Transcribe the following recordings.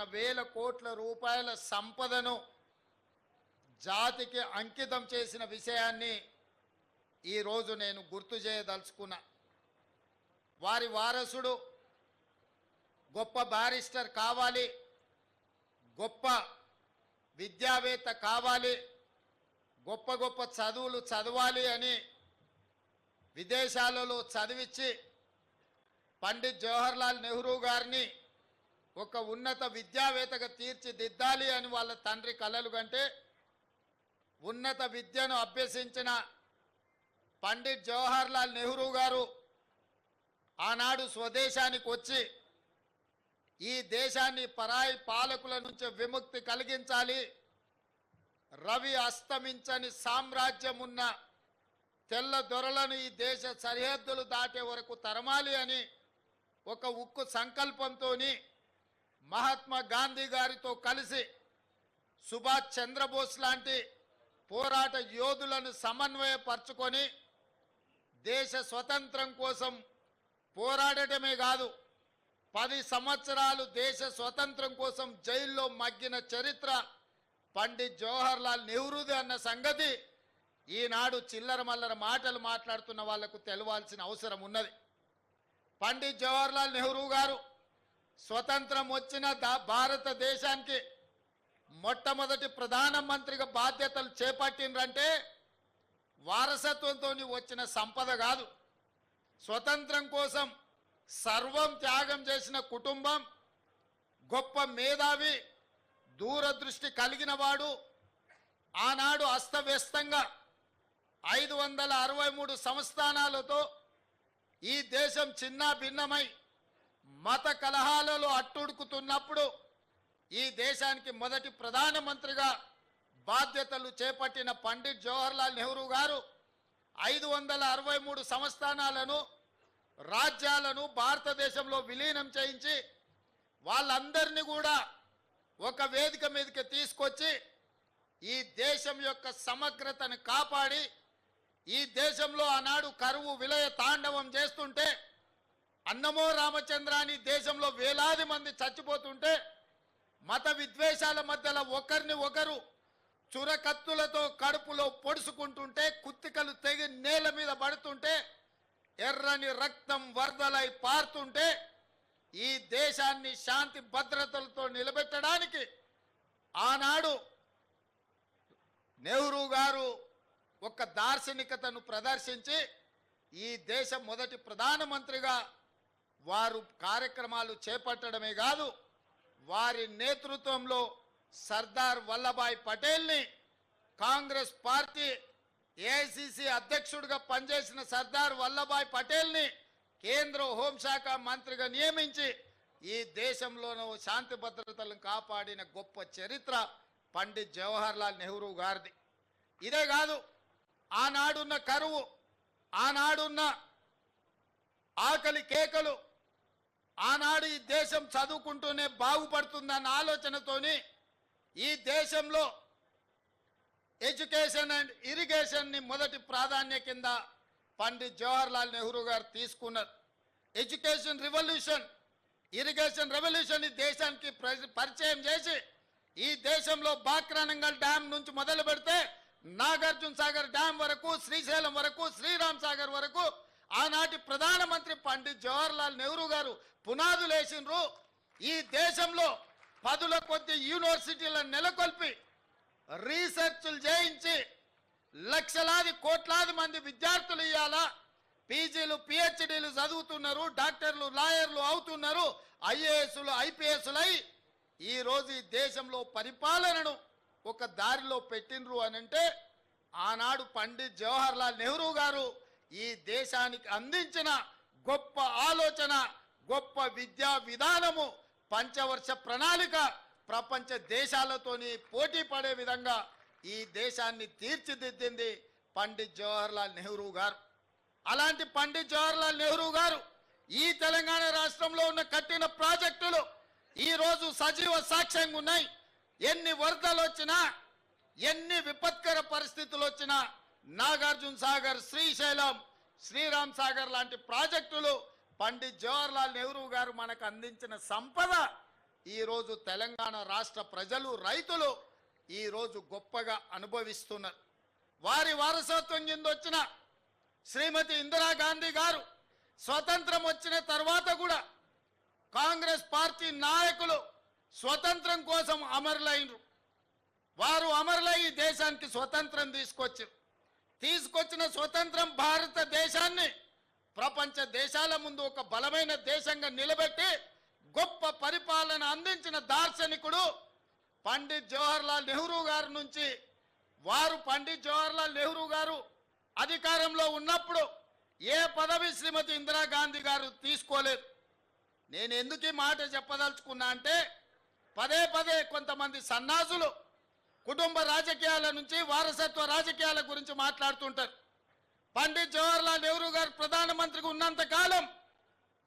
సంపాదించిన వేల కోట్ల రూపాయల సంపదను జాతికి అంకితం చేసిన విషయాన్ని ఈరోజు నేను గుర్తు చేయదలుచుకున్నా. వారి వారసుడు గొప్ప బారిస్టర్ కావాలి గొప్ప విద్యావేత్త కావాలి గొప్ప గొప్ప చదువులు చదవాలి అని విదేశాలలో చదివించి పండిత్ జవహర్లాల్ నెహ్రూ గారిని ఒక ఉన్నత విద్యావేత్తగా తీర్చిదిద్దాలి అని వాళ్ళ తండ్రి కలలు కంటే ఉన్నత విద్యను అభ్యసించిన పండిట్ జవహర్లాల్ నెహ్రూ గారు ఆనాడు స్వదేశానికి వచ్చి ఈ దేశాన్ని పరాయి పాలకుల నుంచి విముక్తి కలిగించాలి. రవి అస్తమించని సామ్రాజ్యం ఉన్న తెల్ల దొరలను ఈ దేశ సరిహద్దులు దాటే వరకు తరమాలి అని ఒక ఉక్కు సంకల్పంతో మహాత్మా గాంధీ గారితో కలిసి సుభాష్ చంద్రబోస్ లాంటి పోరాట యోధులను సమన్వయపరుచుకొని దేశ స్వతంత్రం కోసం పోరాడటమే కాదు పది సంవత్సరాలు దేశ స్వతంత్రం కోసం జైల్లో మగ్గిన చరిత్ర పండిత్ జవహర్లాల్ నెహ్రూది అన్న సంగతి ఈనాడు చిల్లర మల్లర మాటలు మాట్లాడుతున్న వాళ్ళకు తెలవాల్సిన అవసరం ఉన్నది. పండిత్ జవహర్లాల్ నెహ్రూ గారు స్వతంత్రం వచ్చిన భారతదేశానికి మొట్టమొదటి ప్రధానమంత్రిగా బాధ్యతలు చేపట్టిండ్రంటే వారసత్వంతో వచ్చిన సంపద కాదు. స్వతంత్రం కోసం సర్వం త్యాగం చేసిన కుటుంబం గొప్ప మేధావి దూరదృష్టి కలిగిన వాడు ఆనాడు అస్తవ్యస్తంగా ఐదు వందల అరవై మూడు సంస్థానాలతో ఈ దేశం చిన్న భిన్నమై మత కలహాలలో అట్టుడుకుతున్నప్పుడు ఈ దేశానికి మొదటి ప్రధానమంత్రిగా బాధ్యతలు చేపట్టిన పండిట్ జవహర్లాల్ నెహ్రూ గారు ఐదు వందల అరవై మూడు సంస్థానాలను రాజ్యాలను భారతదేశంలో విలీనం చేయించి వాళ్ళందరినీ కూడా ఒక వేదిక మీదకి తీసుకొచ్చి ఈ దేశం యొక్క సమగ్రతను కాపాడి ఈ దేశంలో ఆనాడు కరువు విలయ తాండవం చేస్తుంటే అన్నమో రామచంద్ర అని దేశంలో వేలాది మంది చచ్చిపోతుంటే మత విద్వేషాల మధ్యలో ఒకరిని ఒకరు చురకత్తులతో కడుపులో పొడుచుకుంటుంటే కుత్తికలు తెగి నేల మీద పడుతుంటే ఎర్రని రక్తం వరదలై పారుతుంటే ఈ దేశాన్ని శాంతి భద్రతలతో నిలబెట్టడానికి ఆనాడు నెహ్రూ గారు ఒక దార్శనికతను ప్రదర్శించి ఈ దేశ మొదటి ప్రధానమంత్రిగా వారు కార్యక్రమాలు చేపట్టడమే కాదు వారి నేతృత్వంలో సర్దార్ వల్లభాయ్ పటేల్ని కాంగ్రెస్ పార్టీ ఏఐసిసి అధ్యక్షుడిగా పనిచేసిన సర్దార్ వల్లభాయ్ పటేల్ని కేంద్ర హోంశాఖ మంత్రిగా నియమించి ఈ దేశంలోనూ శాంతి భద్రతలను కాపాడిన గొప్ప చరిత్ర పండిత్ జవహర్లాల్ నెహ్రూ గారిది. ఇదే కాదు ఆనాడున్న కరువు ఆనాడున్న ఆకలి కేకలు ఆనాడు ఈ దేశం చదువుకుంటూనే బాగుపడుతుందన్న ఆలోచనతోని ఈ దేశంలో ఎడ్యుకేషన్ అండ్ ఇరిగేషన్ని మొదటి ప్రాధాన్య కింద పండిత్ జవహర్లాల్ నెహ్రూ గారు తీసుకున్నారు. ఎడ్యుకేషన్ రివల్యూషన్ ఇరిగేషన్ రెవల్యూషన్ ఈ దేశానికి ప్ర- పరిచయం చేసి ఈ దేశంలో బాక్రానంగల్ డ్యామ్ నుంచి మొదలు పెడితే నాగార్జున సాగర్ డ్యామ్ వరకు శ్రీశైలం వరకు శ్రీరామ్ సాగర్ వరకు ఆనాటి ప్రధానమంత్రి పండిత్ జవహర్లాల్ నెహ్రూ గారు పునాదులు వేసిండ్రు. ఈ దేశంలో పదుల కొద్ది యూనివర్సిటీలను నెలకొల్పి రీసెర్చ్లు చేయించి లక్షలాది కోట్లాది మంది విద్యార్థులు ఇవాళ పీజీలు పిహెచ్డీలు చదువుతున్నారు డాక్టర్లు లాయర్లు అవుతున్నారు ఐఏఎస్లు ఐపీఎస్లై. ఈరోజు ఈ దేశంలో పరిపాలనను ఒక దారిలో పెట్టినరు అని అంటే ఆనాడు పండిత్ జవహర్లాల్ నెహ్రూ గారు ఈ దేశానికి అందించిన గొప్ప ఆలోచన గొప్ప విద్యా విధానము పంచవర్ష ప్రణాళిక ప్రపంచ దేశాలతోని పోటీ పడే విధంగా ఈ దేశాన్ని తీర్చిదిద్దింది పండిత్ జవహర్లాల్ నెహ్రూ గారు. అలాంటి పండిత్ జవహర్లాల్ నెహ్రూ గారు ఈ తెలంగాణ రాష్ట్రంలో ఉన్న కట్టిన ప్రాజెక్టులు ఈరోజు సజీవ సాక్ష్యంగా ఉన్నాయి. ఎన్ని వరదలు వచ్చినా ఎన్ని విపత్కర పరిస్థితులు వచ్చినా నాగార్జున సాగర్ శ్రీశైలం శ్రీరామ్ సాగర్ లాంటి ప్రాజెక్టులు పండిత్ జవహర్లాల్ నెహ్రూ గారు మనకు అందించిన సంపద. ఈరోజు తెలంగాణ రాష్ట్ర ప్రజలు రైతులు ఈరోజు గొప్పగా అనుభవిస్తున్నారు. వారి వారసత్వం కింద వచ్చిన శ్రీమతి ఇందిరాగాంధీ గారు స్వతంత్రం వచ్చిన తర్వాత కూడా కాంగ్రెస్ పార్టీ నాయకులు స్వతంత్రం కోసం అమరులైనరు. వారు అమరులై దేశానికి స్వతంత్రం తీసుకొచ్చారు. తీసుకొచ్చిన స్వతంత్రం భారతదేశాన్ని ప్రపంచ దేశాల ముందు ఒక బలమైన దేశంగా నిలబెట్టి గొప్ప పరిపాలన అందించిన దార్శనికుడు పండిత్ జవహర్లాల్ నెహ్రూ గారి నుంచి. వారు పండిత్ జవహర్లాల్ నెహ్రూ గారు అధికారంలో ఉన్నప్పుడు ఏ పదవి శ్రీమతి ఇందిరాగాంధీ గారు తీసుకోలేదు. నేను ఎందుకు ఈ మాట చెప్పదలుచుకున్నా అంటే పదే పదే కొంతమంది సన్నాసులు కుటుంబ రాజకీయాల నుంచి వారసత్వ రాజకీయాల గురించి మాట్లాడుతుంటారు. పండిత్ జవహర్లాల్ నెహ్రూ గారు ప్రధానమంత్రిగా ఉన్నంత కాలం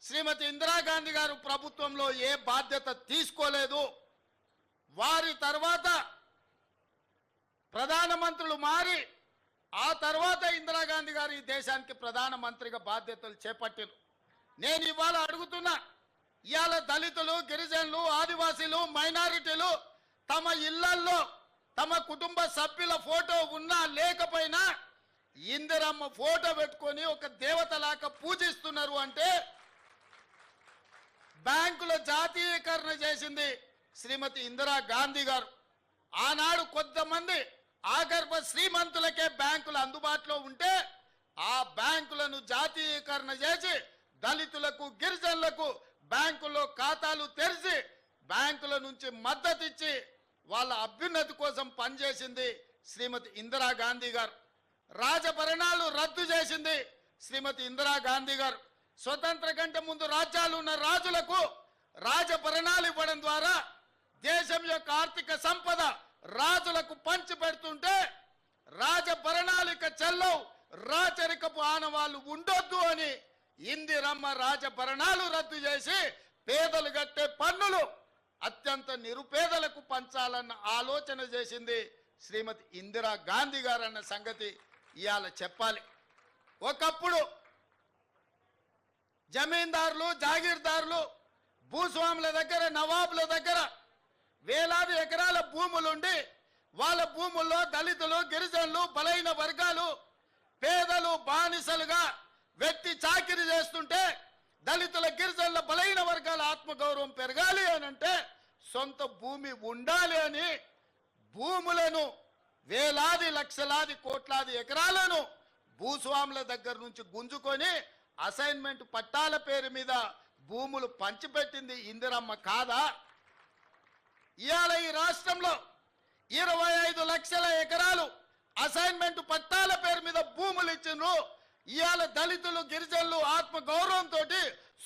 శ్రీమతి ఇందిరాగాంధీ గారు ప్రభుత్వంలో ఏ బాధ్యత తీసుకోలేదు. వారి తర్వాత ప్రధానమంత్రులు మారి ఆ తర్వాత ఇందిరాగాంధీ గారు ఈ దేశానికి ప్రధానమంత్రిగా బాధ్యతలు చేపట్టారు. నేను ఇవాళ అడుగుతున్నా ఇవాళ దళితులు గిరిజనులు ఆదివాసీలు మైనారిటీలు తమ ఇళ్ళల్లో తమ కుటుంబ సభ్యుల ఫోటో ఉన్నా లేకపోయినా ఇందిరమ్మ ఫోటో పెట్టుకొని ఒక దేవతలాగా పూజిస్తున్నారు అంటే బ్యాంకుల జాతీయకరణ చేసింది శ్రీమతి ఇందిరా గాంధీ గారు. ఆనాడు కొంతమంది ఆగర్భ శ్రీమంతులకే బ్యాంకులు అందుబాటులో ఉంటే ఆ బ్యాంకులను జాతీయకరణ చేసి దళితులకు గిరిజనులకు బ్యాంకుల్లో ఖాతాలు తెరిచి బ్యాంకుల నుంచి మద్దతిచ్చి వాళ్ళ అభ్యున్నతి కోసం పనిచేసింది శ్రీమతి ఇందిరాగాంధీ గారు. రాజభరణాలు రద్దు చేసింది శ్రీమతి ఇందిరా గాంధీ గారు. స్వతంత్ర కంటే ముందు రాజ్యాలు ఉన్న రాజులకు రాజభరణాలు ఇవ్వడం ద్వారా దేశం యొక్క ఆర్థిక సంపద రాజులకు పంచి పెడుతుంటే రాజభరణాలిక చెల్లవు రాచరికపు ఆనవాళ్ళు ఉండొద్దు అని ఇందిరమ్మ రాజభరణాలు రద్దు చేసి పేదలు కట్టే పన్నులు అత్యంత నిరుపేదలకు పంచాలన్న ఆలోచన చేసింది శ్రీమతి ఇందిరా గాంధీ గారు అన్న సంగతి ఇవాళ చెప్పాలి. ఒకప్పుడు జమీందారులు జాగీర్దారులు భూస్వాముల దగ్గర నవాబుల దగ్గర వేలాది ఎకరాల భూములుండి వాళ్ళ భూముల్లో దళితులు గిరిజనులు బలైన వర్గాలు పేదలు బానిసలుగా వ్యక్తి చాకిరి చేస్తుంటే దళితుల గిరిజనుల బలైన వర్గాల ఆత్మగౌరవం పెరగాలి అని అంటే సొంత భూమి ఉండాలి అని భూములను వేలాది లక్షలాది కోట్లాది ఎకరాలను భూస్వాముల దగ్గర నుంచి గుంజుకొని అసైన్మెంట్ పట్టాల పేరు మీద భూములు పంచిపెట్టింది ఇందిరమ్మ కాదా? ఇవాళ ఈ రాష్ట్రంలో ఇరవై ఐదు లక్షల ఎకరాలు అసైన్మెంట్ పట్టాల పేరు మీద భూములు ఇచ్చిండ్రు. ఇవాళ దళితులు గిరిజనులు ఆత్మ గౌరవంతో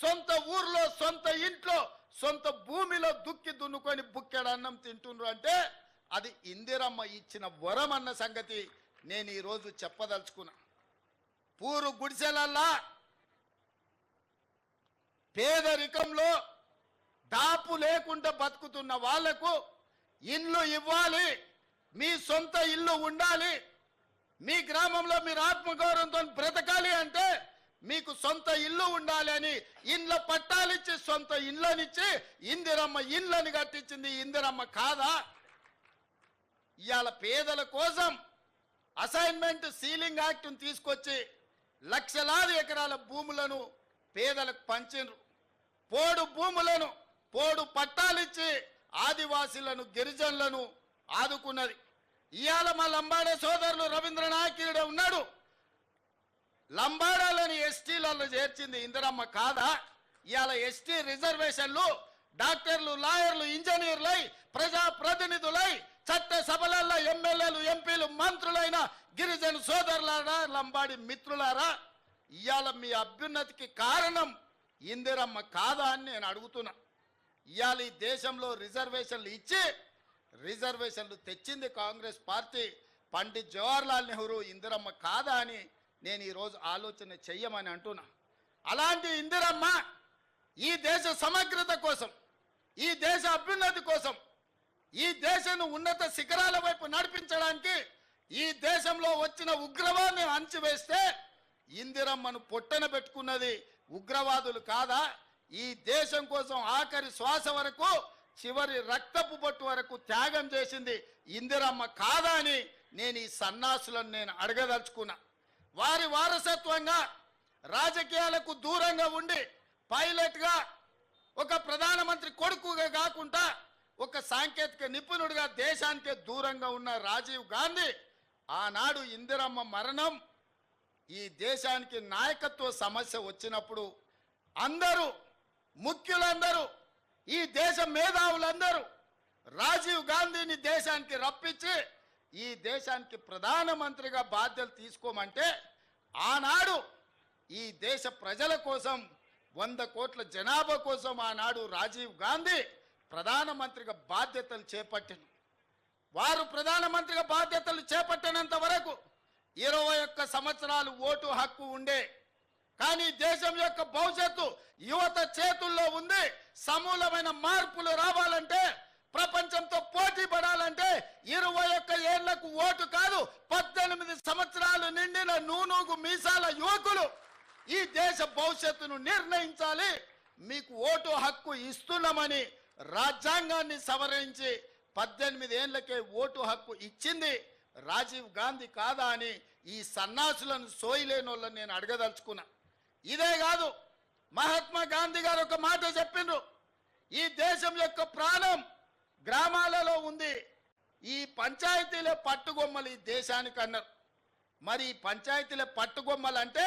సొంత ఊర్లో సొంత ఇంట్లో సొంత భూమిలో దుక్కి దున్నుకొని బుక్కెడు అన్నం తింటుండ్రు అంటే అది ఇందిరమ్మ ఇచ్చిన వరం అన్న సంగతి నేను ఈరోజు చెప్పదలుచుకున్నా. పూరు గుడిసెలల్లా పేదరికంలో దాపు లేకుండా బతుకుతున్న వాళ్ళకు ఇల్లు ఇవ్వాలి మీ సొంత ఇల్లు ఉండాలి మీ గ్రామంలో మీరు ఆత్మగౌరవంతో బ్రతకాలి అంటే మీకు సొంత ఇల్లు ఉండాలి అని ఇండ్ల పట్టాలిచ్చి సొంత ఇళ్ళనిచ్చి ఇందిరమ్మ ఇళ్ళని కట్టించింది ఇందిరమ్మ కాదా? ఇవాళ పేదల కోసం అసైన్మెంట్ సీలింగ్ యాక్ట్ను తీసుకొచ్చి లక్షలాది ఎకరాల భూములను పేదలకు పంచిండ్రు పోడు భూములను పోడు పట్టాలిచ్చి ఆదివాసీలను గిరిజనులను ఆదుకున్నది. ఇవాళ మా లంబాడే సోదరులు రవీంద్రనాథ్ ఈడ ఉన్నాడు. లంబాడాలని ఎస్టీలలో చేర్చింది ఇందిరమ్మ కాదా? ఇవాళ ఎస్టీ రిజర్వేషన్లు డాక్టర్లు లాయర్లు ఇంజనీర్లై ప్రజా ప్రతినిధులై చట్ట సభలలో ఎమ్మెల్యేలు ఎంపీలు మంత్రులైన గిరిజన సోదరులారా లంబాడి మిత్రులారా ఇవాళ మీ అభ్యున్నతికి కారణం ఇందిరమ్మ కాదా అని నేను అడుగుతున్నా. ఇవాళ ఈ దేశంలో రిజర్వేషన్లు ఇచ్చి రిజర్వేషన్లు తెచ్చింది కాంగ్రెస్ పార్టీ. పండిత్ జవహర్లాల్ నెహ్రూ ఇందిరమ్మ కాదా అని నేను ఈరోజు ఆలోచన చెయ్యమని అంటున్నా. అలాంటి ఇందిరమ్మ ఈ దేశ సమగ్రత కోసం ఈ దేశ అభ్యున్నతి కోసం ఈ దేశం ఉన్నత శిఖరాల వైపు నడిపించడానికి ఈ దేశంలో వచ్చిన ఉగ్రవాన్ని అంచివేస్తే ఇందిరమ్మను పొట్టన పెట్టుకున్నది ఉగ్రవాదులు కాదా? ఈ దేశం కోసం ఆఖరి శ్వాస వరకు చివరి రక్తపు బొట్టు వరకు త్యాగం చేసింది ఇందిరమ్మ కాదా అని నేను ఈ సన్నాసులను నేను అడగదలుచుకున్నా. వారి వారసత్వంగా రాజకీయాలకు దూరంగా ఉండి పైలట్గా ఒక ప్రధానమంత్రి కొడుకుగా కాకుండా ఒక సాంకేతిక నిపుణుడిగా దేశానికే దూరంగా ఉన్న రాజీవ్ గాంధీ ఆనాడు ఇందిరమ్మ మరణం ఈ దేశానికి నాయకత్వ సమస్య వచ్చినప్పుడు అందరూ ముఖ్యులందరూ ఈ దేశ మేధావులందరూ రాజీవ్ గాంధీని దేశానికి రప్పించి ఈ దేశానికి ప్రధానమంత్రిగా బాధ్యతలు తీసుకోమంటే ఆనాడు ఈ దేశ ప్రజల కోసం వంద కోట్ల జనాభా కోసం ఆనాడు రాజీవ్ గాంధీ ప్రధానమంత్రిగా బాధ్యతలు చేపట్టిన. వారు ప్రధానమంత్రిగా బాధ్యతలు చేపట్టినంత వరకు ఇరవై ఒక్క సంవత్సరాలు ఓటు హక్కు ఉండే కానీ దేశం యొక్క భవిష్యత్తు యువత చేతుల్లో ఉంది. సమూలమైన మార్పులు రావాలంటే ప్రపంచంతో పోటీ పడాలంటే ఇరవై ఒక్క ఏళ్ళకు ఓటు కాదు పద్దెనిమిది సంవత్సరాలు నిండిన నూనూగు మీసాల యువకులు ఈ దేశ భవిష్యత్తును నిర్ణయించాలి. మీకు ఓటు హక్కు ఇస్తున్నామని రాజ్యాంగాన్ని సవరించి పద్దెనిమిది ఏళ్ళకే ఓటు హక్కు ఇచ్చింది రాజీవ్ గాంధీ కాదా అని ఈ సన్నాసులను సోయిలేని వాళ్ళని నేను అడగదలుచుకున్నా. ఇదే కాదు మహాత్మా గాంధీ గారు ఒక మాట చెప్పిండ్రు. ఈ దేశం యొక్క ప్రాణం గ్రామాలలో ఉంది. ఈ పంచాయతీల పట్టుగొమ్మలు ఈ దేశానికి అన్నారు. మరి ఈ పంచాయతీల పట్టుగొమ్మలు అంటే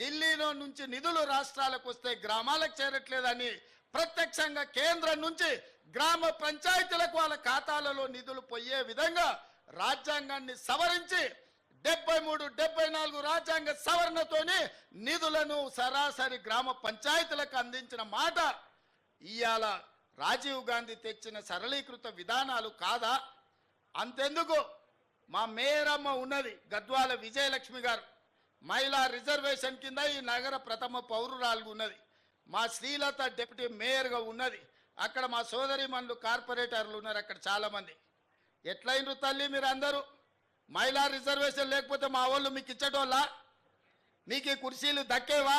ఢిల్లీలో నుంచి నిధులు రాష్ట్రాలకు వస్తే గ్రామాలకు చేరట్లేదని ప్రత్యక్షంగా కేంద్రం నుంచి గ్రామ పంచాయతీలకు వాళ్ళ ఖాతాలలో నిధులు పోయే విధంగా రాజ్యాంగాన్ని సవరించి డెబ్బై మూడు డెబ్బై నాలుగు రాజ్యాంగ సవరణతోనే నిధులను సరాసరి గ్రామ పంచాయతీలకు అందించిన మాట. ఇవాళ రాజీవ్ గాంధీ తెచ్చిన సరళీకృత విధానాలు కాదా? అంతెందుకు? మా మేయరమ్మ ఉన్నది గద్వాల విజయలక్ష్మి గారు. మహిళా రిజర్వేషన్ కింద ఈ నగర ప్రథమ పౌరురాలు ఉన్నది. మా శ్రీలత డిప్యూటీ మేయర్గా ఉన్నది. అక్కడ మా సోదరి మనులు కార్పొరేటర్లు ఉన్నారు అక్కడ చాలామంది. ఎట్లయినరు తల్లి మీరు అందరూ మహిళా రిజర్వేషన్ లేకపోతే మా వాళ్ళు మీకు ఇచ్చటోళ్ళ? నీకు ఈ కుర్చీలు దక్కేవా?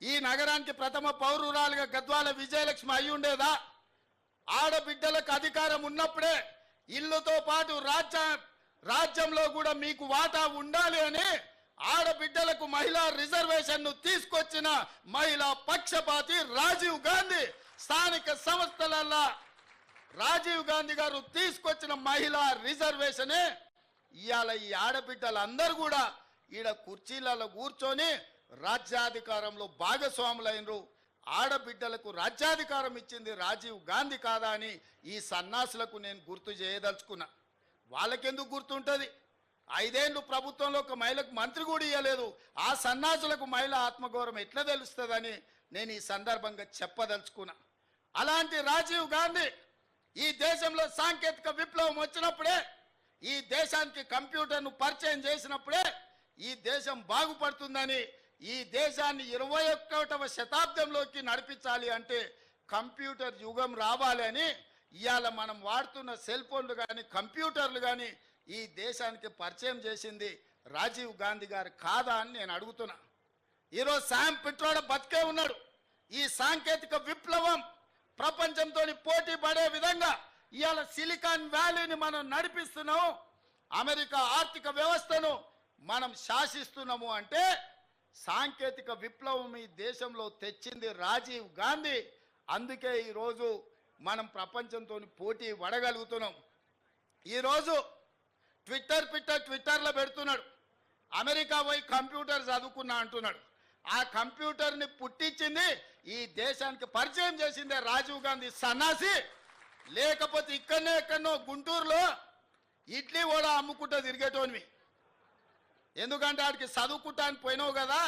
ఈ నగరానికి ప్రథమ పౌరురాలుగా గద్వాల విజయలక్ష్మి అయి ఉండేదా? ఆడబిడ్డలకు అధికారం ఉన్నప్పుడే ఇల్లుతో పాటు రాజ్య రాజ్యంలో కూడా మీకు వాటా ఉండాలి అని ఆడబిడ్డలకు మహిళా రిజర్వేషన్ను తీసుకొచ్చిన మహిళా పక్షపాతి రాజీవ్ గాంధీ స్థానిక సంస్థలల్లా రాజీవ్ గాంధీ గారు తీసుకొచ్చిన మహిళా రిజర్వేషనే ఇవాళ ఈ ఆడబిడ్డలందరూ కూడా ఈడ కుర్చీలలో కూర్చొని రాజ్యాధికారంలో భాగస్వాములైనరు. ఆడబిడ్డలకు రాజ్యాధికారం ఇచ్చింది రాజీవ్ గాంధీ కాదా అని ఈ సన్నాసులకు నేను గుర్తు చేయదలుచుకున్నా. వాళ్ళకెందుకు గుర్తుంటుంది? ఐదేళ్ళు ప్రభుత్వంలో ఒక మహిళకు మంత్రి కూడా ఇవ్వలేదు ఆ సన్నాసులకు మహిళ ఆత్మగౌరవం ఎట్లా తెలుస్తుందని నేను ఈ సందర్భంగా చెప్పదలుచుకున్నా. అలాంటి రాజీవ్ గాంధీ ఈ దేశంలో సాంకేతిక విప్లవం వచ్చినప్పుడే ఈ దేశానికి కంప్యూటర్ను పరిచయం చేసినప్పుడే ఈ దేశం బాగుపడుతుందని ఈ దేశాన్ని ఇరవై ఒక్కటవ శతాబ్దంలోకి నడిపించాలి అంటే కంప్యూటర్ యుగం రావాలి అని ఇవాళ మనం వాడుతున్న సెల్ ఫోన్లు కానీ కంప్యూటర్లు కానీ ఈ దేశానికి పరిచయం చేసింది రాజీవ్ గాంధీ గారు కాదా అని నేను అడుగుతున్నా. ఈరోజు శామ్ పిట్రోడ బతికే ఉన్నాడు. ఈ సాంకేతిక విప్లవం ప్రపంచంతో పోటీ పడే విధంగా ఇవాళ సిలికాన్ వ్యాలీని మనం నడిపిస్తున్నాం. అమెరికా ఆర్థిక వ్యవస్థను మనం శాసిస్తున్నాము అంటే సాంకేతిక విప్లవం ఈ దేశంలో తెచ్చింది రాజీవ్ గాంధీ. అందుకే ఈరోజు మనం ప్రపంచంతో పోటీ పడగలుగుతున్నాం. ఈరోజు ట్విట్టర్ పిట్టర్ ట్విట్టర్లో పెడుతున్నాడు. అమెరికా పోయి కంప్యూటర్ చదువుకున్నా అంటున్నాడు. ఆ కంప్యూటర్ని పుట్టించింది ఈ దేశానికి పరిచయం చేసిందే రాజీవ్ గాంధీ సన్నాసి. లేకపోతే ఇక్కడనే ఎక్కడనో గుంటూరులో ఇడ్లీ కూడా అమ్ముకుంటూ తిరిగేటోనివి. ఎందుకంటే ఆడికి చదువుకుంటానికి పోయినావు కదా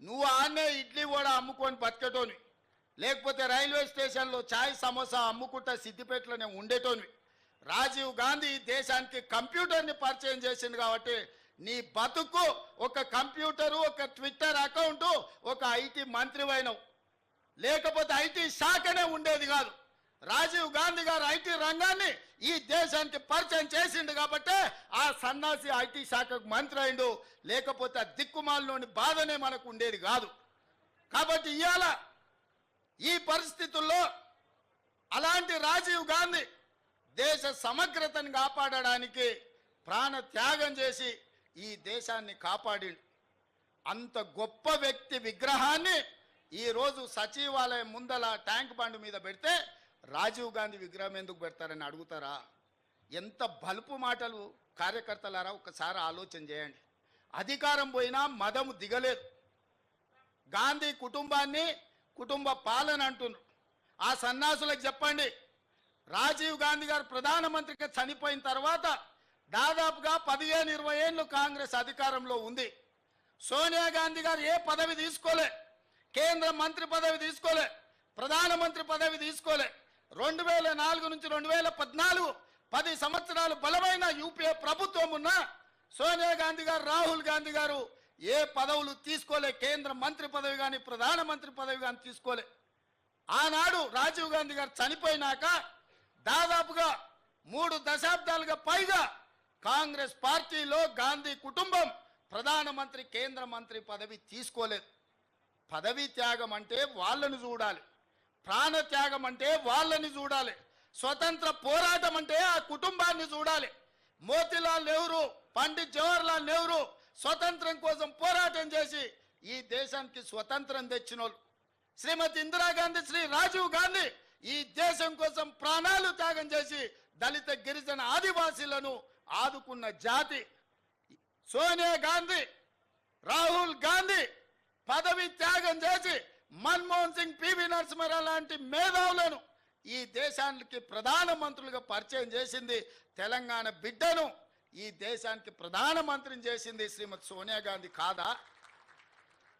నువ్వు ఆడనే ఇడ్లీ కూడా అమ్ముకొని బతికేటోనివి. లేకపోతే రైల్వే స్టేషన్లో చాయ్ సమోసా అమ్ముకుంటా సిద్దిపేటలోనే ఉండేటోనివి. రాజీవ్ గాంధీ దేశానికి కంప్యూటర్ని పరిచయం చేసింది కాబట్టి నీ బతుకు ఒక కంప్యూటరు ఒక ట్విట్టర్ అకౌంటు ఒక ఐటీ మంత్రివైనవు. లేకపోతే ఐటీ శాఖనే ఉండేది కాదు. రాజీవ్ గాంధీ గారు ఐటీ రంగాన్ని ఈ దేశానికి పరిచయం చేసిండు కాబట్టి ఆ సన్నాసి ఐటీ శాఖకు మంత్రి అయిండు. లేకపోతే ఆ దిక్కుమాలలోని బాధనే మనకు ఉండేది కాదు. కాబట్టి ఇవాళ ఈ పరిస్థితుల్లో అలాంటి రాజీవ్ గాంధీ దేశ సమగ్రతను కాపాడడానికి ప్రాణ త్యాగం చేసి ఈ దేశాన్ని కాపాడి అంత గొప్ప వ్యక్తి విగ్రహాన్ని ఈరోజు సచివాలయం ముందల ట్యాంక్ బండ్ మీద పెడితే రాజీవ్ గాంధీ విగ్రహం ఎందుకు పెడతారని అడుగుతారా? ఎంత బలుపు మాటలు కార్యకర్తలారా ఒకసారి ఆలోచన చేయండి. అధికారం పోయినా మదము దిగలేదు. గాంధీ కుటుంబాన్ని కుటుంబ పాలన అంటున్నారు. ఆ సన్నాసులకు చెప్పండి. రాజీవ్ గాంధీ గారు ప్రధానమంత్రిగా చనిపోయిన తర్వాత దాదాపుగా పదిహేను ఇరవై ఏళ్ళు కాంగ్రెస్ అధికారంలో ఉంది. సోనియా గాంధీ గారు ఏ పదవి తీసుకోలే. కేంద్ర మంత్రి పదవి తీసుకోలే. ప్రధానమంత్రి పదవి తీసుకోలే. రెండు వేల నాలుగు నుంచి రెండు వేల పద్నాలుగు పది సంవత్సరాలు బలమైన యూపీఏ ప్రభుత్వం ఉన్న సోనియా గాంధీ గారు రాహుల్ గాంధీ గారు ఏ పదవులు తీసుకోలే కేంద్ర మంత్రి పదవి కానీ ప్రధానమంత్రి పదవి కానీ తీసుకోలే. ఆనాడు రాజీవ్ గాంధీ గారు చనిపోయినాక దాదాపుగా మూడు దశాబ్దాలుగా పైగా కాంగ్రెస్ పార్టీలో గాంధీ కుటుంబం ప్రధానమంత్రి కేంద్ర మంత్రి పదవి తీసుకోలేదు. పదవీ త్యాగం అంటే వాళ్ళను చూడాలి. ప్రాణత్యాగం అంటే వాళ్ళని చూడాలి. స్వతంత్ర పోరాటం అంటే ఆ కుటుంబాన్ని చూడాలి. మోతిలాల్ నెహ్రూ పండిత్ జవహర్లాల్ నెహ్రూ స్వతంత్రం కోసం పోరాటం చేసి ఈ దేశానికి స్వతంత్రం తెచ్చినోళ్ళు. శ్రీమతి ఇందిరాగాంధీ శ్రీ రాజీవ్ గాంధీ ఈ దేశం కోసం ప్రాణాలు త్యాగం చేసి దళిత గిరిజన ఆదివాసీలను ఆదుకున్న జాతి. సోనియా గాంధీ రాహుల్ గాంధీ పదవి త్యాగం చేసి మన్మోహన్ సింగ్ పివి నరసింహారావు లాంటి మేధావులను ఈ దేశానికి ప్రధానమంత్రులుగా పరిచయం చేసింది తెలంగాణ బిడ్డను. ఈ దేశానికి ప్రధానమంత్రిని చేసింది శ్రీమతి సోనియా గాంధీ కాదా?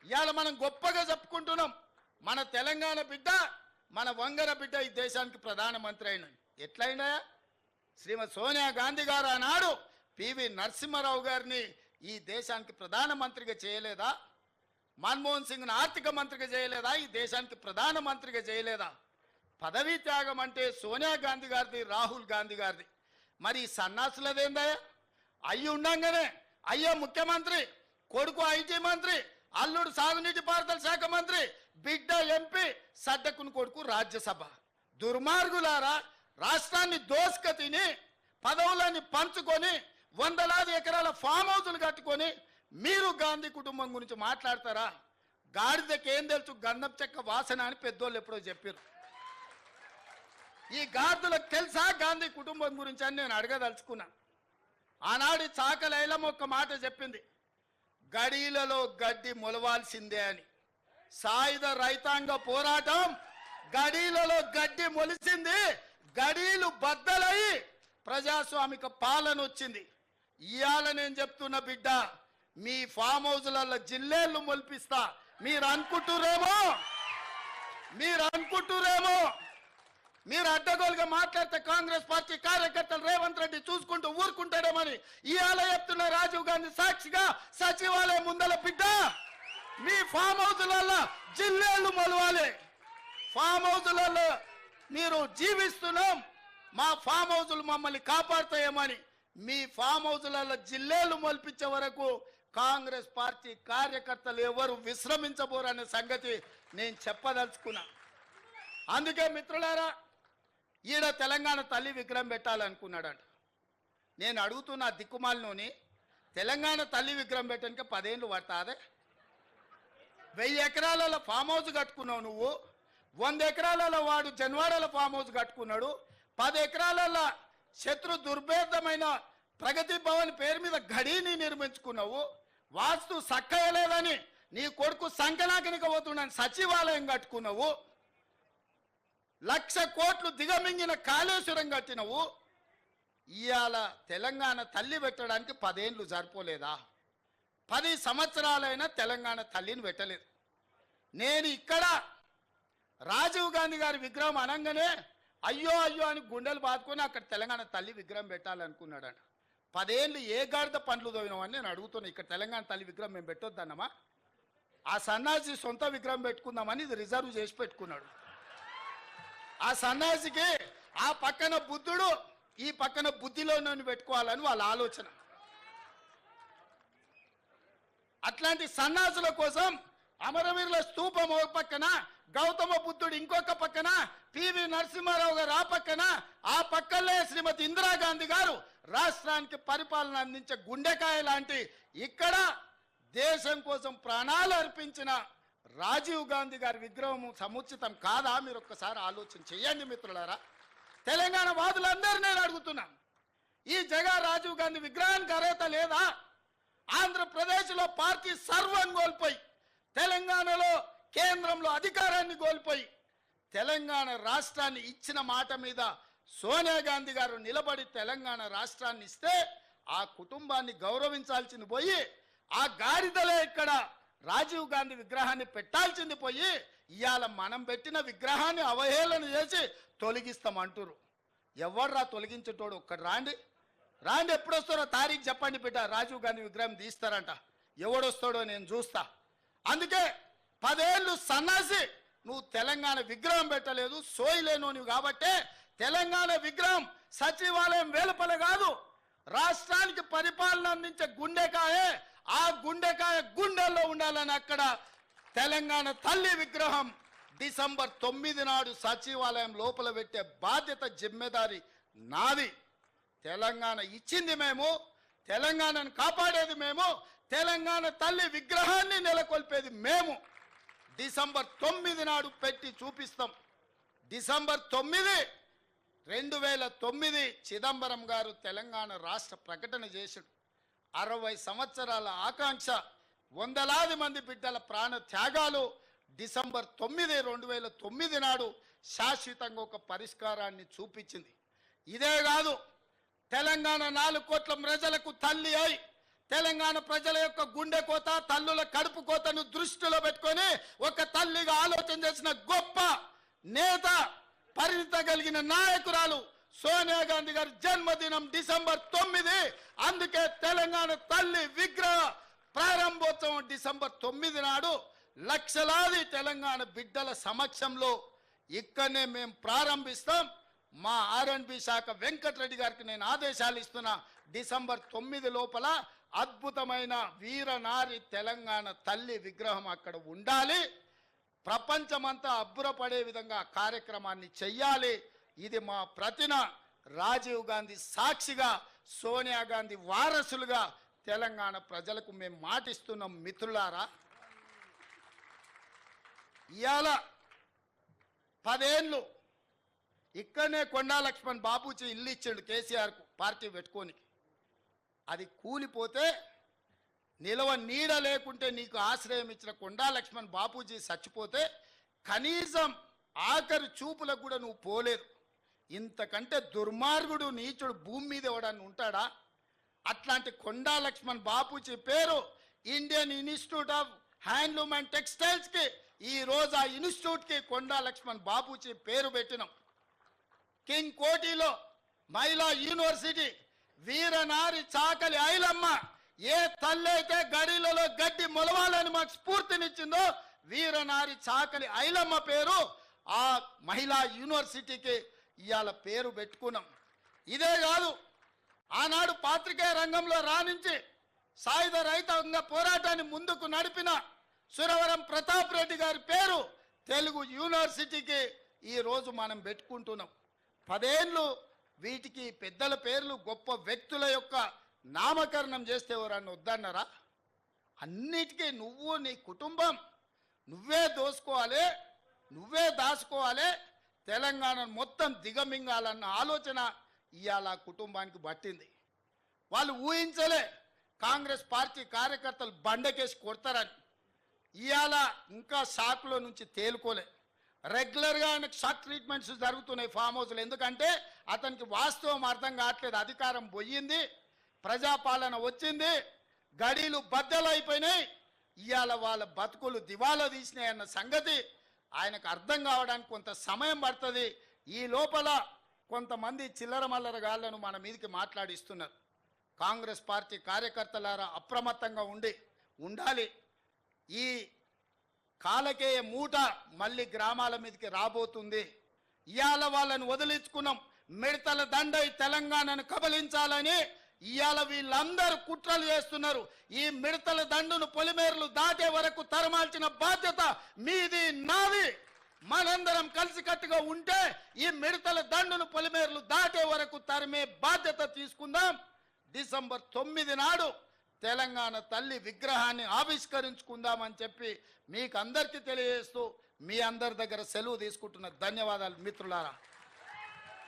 ఇవాళ మనం గొప్పగా చెప్పుకుంటున్నాం. మన తెలంగాణ బిడ్డ మన వంగర బిడ్డ ఈ దేశానికి ప్రధానమంత్రి అయిన ఎట్లయినా శ్రీమతి సోనియా గాంధీ గారు ఆనాడు పివి నరసింహారావు గారిని ఈ దేశానికి ప్రధానమంత్రిగా చేయలేదా? మన్మోహన్ సింగ్ను ఆర్థిక మంత్రిగా చేయలేదా? ఈ దేశానికి ప్రధానమంత్రిగా చేయలేదా? పదవీ త్యాగం అంటే సోనియా గాంధీ గారిది రాహుల్ గాంధీ గారిది. మరి ఈ సన్నాసులదేందయ్యా? అయ్యి ఉండంగానే అయ్యో ముఖ్యమంత్రి కొడుకు ఐటీ మంత్రి అల్లుడు సాగునీటి పారుదల శాఖ మంత్రి బిడ్డ ఎంపీ సడ్డకుని కొడుకు రాజ్యసభ. దుర్మార్గులారా రాష్ట్రాన్ని దోసుక తిని పదవులని పంచుకొని వందలాది ఎకరాల ఫామ్ హౌసులు కట్టుకొని మీరు గాంధీ కుటుంబం గురించి మాట్లాడతారా? గాడిదకి ఏం తెలుసు? గంధం చెక్క వాసన అని పెద్దోళ్ళు ఎప్పుడో చెప్పారు. ఈ గాడిదలకు తెలుసా గాంధీ కుటుంబం గురించి అని నేను అడగదలుచుకున్నా. ఆనాడు చాకలైలం ఒక్క మాట చెప్పింది. గడీలలో గడ్డి మొలవాల్సిందే అని. సాయుధ రైతాంగ పోరాటం గడీలలో గడ్డి మొలిసింది. గడీలు బద్దలై ప్రజాస్వామిక పాలన వచ్చింది ఇవాళ నేను చెప్తున్న బిడ్డ మీ ఫామ్ హౌస్లలో జిల్లేళ్ళు మొలిపిస్తా. మీరు అనుకుంటురేమో మీరు అనుకుంటురేమో మీరు అడ్డగోలుగా మాట్లాడితే కాంగ్రెస్ పార్టీ కార్యకర్తలు రేవంత్ రెడ్డి చూసుకుంటూ ఊరుకుంటాడేమని ఇవాళ చెప్తున్న రాజీవ్ గాంధీ సాక్షిగా సచివాలయం ముందల బిడ్డ. మీ ఫామ్ హౌస్లలో జిల్లేళ్ళు మొలవాలి. ఫామ్ హౌస్లలో మీరు జీవిస్తున్నాం. మా ఫామ్ హౌసులు మమ్మల్ని కాపాడుతాయేమని మీ ఫామ్ హౌస్లలో జిల్లేలు మొల్పించే వరకు కాంగ్రెస్ పార్టీ కార్యకర్తలు ఎవరు విశ్రమించబోరనే సంగతి నేను చెప్పదలుచుకున్నా. అందుకే మిత్రులారా ఈడ తెలంగాణ తల్లి విగ్రహం పెట్టాలనుకున్నాడంట. నేను అడుగుతున్న దిక్కుమాలలోని తెలంగాణ తల్లి విగ్రహం పెట్టడానికి పదేళ్ళు పడతాదే వెయ్యి ఎకరాలలో ఫామ్ హౌస్ కట్టుకున్నావు నువ్వు వంద ఎకరాలలో వాడు జన్వాడలో ఫామ్ హౌస్ కట్టుకున్నాడు పది ఎకరాలలో శత్రు దుర్భేదమైన ప్రగతి భవన్ పేరు మీద గడీని నిర్మించుకున్నావు వాస్తు సక్కయలేదని నీ కొడుకు సంకనాకనికి పోతున్నాను సచివాలయం కట్టుకున్నావు. లక్ష కోట్లు దిగమింగిన కాళేశ్వరం కట్టినవు. ఇవాళ తెలంగాణ తల్లి పెట్టడానికి పదేండ్లు సరిపోలేదా? పది సంవత్సరాలైనా తెలంగాణ తల్లిని పెట్టలేదు. నేను ఇక్కడ రాజీవ్ గాంధీ గారి విగ్రహం అనగానే అయ్యో అయ్యో అని గుండెలు బాదుకొని అక్కడ తెలంగాణ తల్లి విగ్రహం పెట్టాలనుకున్నాడట. పదేళ్ళు ఏ గాడిద పండ్లు తోవినామని నేను అడుగుతున్నా. ఇక్కడ తెలంగాణ తల్లి విగ్రహం మేము పెట్టొద్దన్నమా? ఆ సన్నాసి సొంత విగ్రహం పెట్టుకుందామని ఇది రిజర్వ్ చేసి పెట్టుకున్నాడు. ఆ సన్నాసికి ఆ పక్కన బుద్ధుడు ఈ పక్కన బుద్ధిలో నన్ను పెట్టుకోవాలని వాళ్ళ ఆలోచన. అట్లాంటి సన్నాసుల కోసం అమరవీరుల స్తూపం ఒక పక్కన గౌతమ బుద్ధుడు ఇంకొక పక్కన పివి నరసింహారావు గారు ఆ పక్కన ఆ పక్కనే శ్రీమతి ఇందిరాగాంధీ గారు రాష్ట్రానికి పరిపాలన అందించే గుండెకాయ లాంటి ఇక్కడ దేశం కోసం ప్రాణాలు అర్పించిన రాజీవ్ గాంధీ గారి విగ్రహం సముచితం కాదా? మీరు ఒక్కసారి ఆలోచన చేయండి మిత్రులారా. తెలంగాణ వాదులందరూ నేను అడుగుతున్నాను. ఈ జగా రాజీవ్ గాంధీ విగ్రహానికి అర్హత లేదా? ఆంధ్రప్రదేశ్లో పార్టీ సర్వం కోల్పోయి తెలంగాణలో కేంద్రంలో అధికారాన్ని కోల్పోయి తెలంగాణ రాష్ట్రాన్ని ఇచ్చిన మాట మీద సోనియా గాంధీ గారు నిలబడి తెలంగాణ రాష్ట్రాన్ని ఇస్తే ఆ కుటుంబాన్ని గౌరవించాల్సింది పోయి ఆ గాడిదలే ఇక్కడ రాజీవ్ గాంధీ విగ్రహాన్ని పెట్టాల్సింది పోయి ఇవాళ మనం పెట్టిన విగ్రహాన్ని అవహేళన చేసి తొలగిస్తామంటారు ఎవర్రా తొలగించేటోడు ఒక్కడు రాండి. రాండి ఎప్పుడు వస్తారో తారీఖు చెప్పండి బిడ్డ రాజీవ్ గాంధీ విగ్రహం తీస్తారంట. ఎవడొస్తాడో నేను చూస్తా. అందుకే పదేళ్ళు సన్నాసి నువ్వు తెలంగాణ విగ్రహం పెట్టలేదు సోయిలేను నువ్వు కాబట్టే తెలంగాణ విగ్రహం సచివాలయం వేలుపల కాదు. రాష్ట్రానికి పరిపాలన అందించే గుండెకాయే ఆ గుండెకాయ గుండెల్లో ఉండాలని అక్కడ తెలంగాణ తల్లి విగ్రహం డిసెంబర్ తొమ్మిది నాడు సచివాలయం లోపల పెట్టే బాధ్యత జిమ్మెదారి నాది. తెలంగాణ ఇచ్చింది మేము తెలంగాణను కాపాడేది మేము తెలంగాణ తల్లి విగ్రహాన్ని నెలకొల్పేది మేము. డిసెంబర్ తొమ్మిది నాడు పెట్టి చూపిస్తాం. డిసెంబర్ తొమ్మిది రెండు వేల తొమ్మిది చిదంబరం గారు తెలంగాణ రాష్ట్ర ప్రకటన చేశాడు. అరవై సంవత్సరాల ఆకాంక్ష వందలాది మంది బిడ్డల ప్రాణ త్యాగాలు డిసెంబర్ తొమ్మిది రెండు వేల తొమ్మిది నాడు శాశ్వతంగా ఒక పరిష్కారాన్ని చూపించింది. ఇదే కాదు తెలంగాణ నాలుగు కోట్ల ప్రజలకు తల్లి అయి తెలంగాణ ప్రజల యొక్క గుండె కోత తల్లుల కడుపు కోతను దృష్టిలో పెట్టుకొని ఒక తల్లిగా ఆలోచన చేసిన గొప్ప నేత పరిణిత కలిగిన నాయకురాలు సోనియా గాంధీ గారి జన్మదినం డిసెంబర్ తొమ్మిది. అందుకే తెలంగాణ తల్లి విగ్రహ ప్రారంభోత్సవం డిసెంబర్ తొమ్మిది నాడు లక్షలాది తెలంగాణ బిడ్డల సమక్షంలో ఇక్కడనే మేము ప్రారంభిస్తాం. మా ఆర్ఎండ్బి శాఖ వెంకటరెడ్డి గారికి నేను ఆదేశాలు ఇస్తున్నా డిసెంబర్ తొమ్మిది లోపల అద్భుతమైన వీరనారి తెలంగాణ తల్లి విగ్రహం అక్కడ ఉండాలి. ప్రపంచమంతా అబ్బురపడే విధంగా కార్యక్రమాన్ని చెయ్యాలి. ఇది మా ప్రతిన రాజీవ్ గాంధీ సాక్షిగా సోనియా గాంధీ వారసులుగా తెలంగాణ ప్రజలకు మేము మాటిస్తున్నాం మిత్రులారా. ఇవాళ పదేళ్ళు ఇక్కడనే కొండా లక్ష్మణ్ బాబూజీ ఇల్లు ఇచ్చాడు కేసీఆర్కు పార్టీ పెట్టుకోనికి అది కూలిపోతే నిలవ నీడ లేకుంటే నీకు ఆశ్రయం ఇచ్చిన కొండా లక్ష్మణ్ బాపూజీ చచ్చిపోతే కనీసం ఆఖరి చూపులకు కూడా నువ్వు పోలేదు. ఇంతకంటే దుర్మార్గుడు నీచుడు భూమి మీద ఎవడన్నా ఉంటాడా? అట్లాంటి కొండా లక్ష్మణ్ బాపూజీ పేరు Indian institute of handloom and టెక్స్టైల్స్కి ఈరోజు ఈ రోజు ఆ ఇన్స్టిట్యూట్కి కొండా లక్ష్మణ్ బాపూజీ పేరు పెట్టినాం. కింగ్ కోటిలో మహిళా యూనివర్సిటీ వీరనారి చాకలి ఐలమ్మ ఏ తల్లి అయితే గడిలలో గడ్డి మొలవాలని మాకు స్ఫూర్తినిచ్చిందో వీరనారి చాకలి ఐలమ్మ పేరు ఆ మహిళా యూనివర్సిటీకి ఇవాళ పేరు పెట్టుకున్నాం. ఇదే కాదు ఆనాడు పాత్రికేయ రంగంలో రాణించి సాయుధ రైతాంగ పోరాటాన్ని ముందుకు నడిపిన సురవరం ప్రతాప్ రెడ్డి గారి పేరు తెలుగు యూనివర్సిటీకి ఈ రోజు మనం పెట్టుకుంటున్నాం. పదేళ్ళు వీటికి పెద్దల పేర్లు గొప్ప వ్యక్తుల యొక్క నామకరణం చేస్తే ఎవరన్నా వద్దన్నారా? అన్నిటికీ నువ్వు నీ కుటుంబం నువ్వే దోసుకోవాలి నువ్వే దాచుకోవాలి తెలంగాణ మొత్తం దిగమింగాలన్న ఆలోచన ఇవాళ కుటుంబానికి పట్టింది. వాళ్ళు ఊహించలే కాంగ్రెస్ పార్టీ కార్యకర్తలు బండకేసి కొడతారని. ఇవాళ ఇంకా షాక్లో నుంచి తేలుకోలే. రెగ్యులర్గా ఆయనకు షాక్ ట్రీట్మెంట్స్ జరుగుతున్నాయి ఫామ్ హౌస్లో. ఎందుకంటే అతనికి వాస్తవం అర్థం కావట్లేదు. అధికారం పోయింది ప్రజాపాలన వచ్చింది గడీలు బద్దలైపోయినాయి. ఇవాళ వాళ్ళ బతుకులు దివాలా తీసినాయి అన్న సంగతి ఆయనకు అర్థం కావడానికి కొంత సమయం పడుతుంది. ఈ లోపల కొంతమంది చిల్లర మల్లర గాళ్ళను మన మీదకి మాట్లాడిస్తున్నారు. కాంగ్రెస్ పార్టీ కార్యకర్తలారా అప్రమత్తంగా ఉండి ఉండాలి. ఈ కాలకేయ మూట మళ్ళీ గ్రామాల మీదకి రాబోతుంది. ఇవాళ వాళ్ళని వదిలించుకున్నాం. మిడతల దండై తెలంగాణను కబలించాలని ఇవాళ వీళ్ళందరూ కుట్రలు చేస్తున్నారు. ఈ మిడతల దండును పొలిమేరలు దాటే వరకు తరమాల్చిన బాధ్యత మీది నాది. మనందరం కలిసికట్టుగా ఉంటే ఈ మిడతల దండును పొలిమేరలు దాటే వరకు తరిమే బాధ్యత తీసుకుందాం. డిసెంబర్ తొమ్మిది నాడు తెలంగాణ తల్లి విగ్రహాన్ని ఆవిష్కరించుకుందామని చెప్పి మీకు అందరికీ తెలియజేస్తూ మీ అందరి దగ్గర సెలవు తీసుకుంటున్న ధన్యవాదాలు మిత్రులారా.